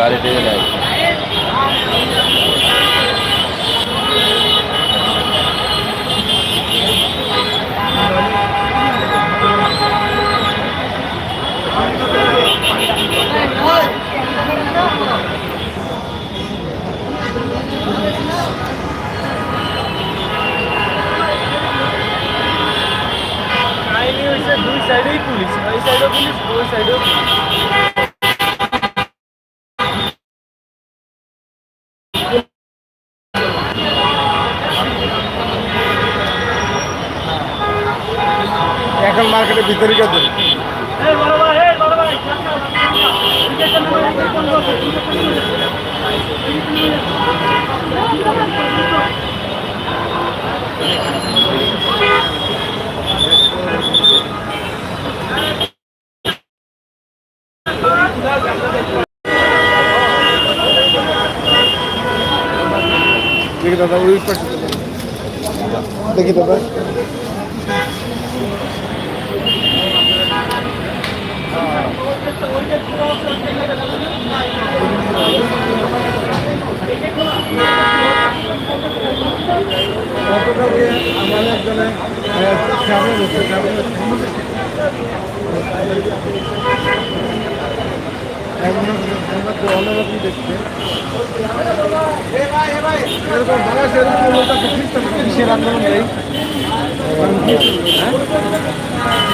গাড়ি টেনে নেয় দুই সাইডেই পুলিশ ওই সাইডেও পুলিশ ওই সাইডেও পুলিশ। এখন এই বড় ভাই দেখি দাদা ওই দেখি দাদা। গতকালকে আমার একজনে সামনে অনেক দেখছে शेर आंदोलन जाईल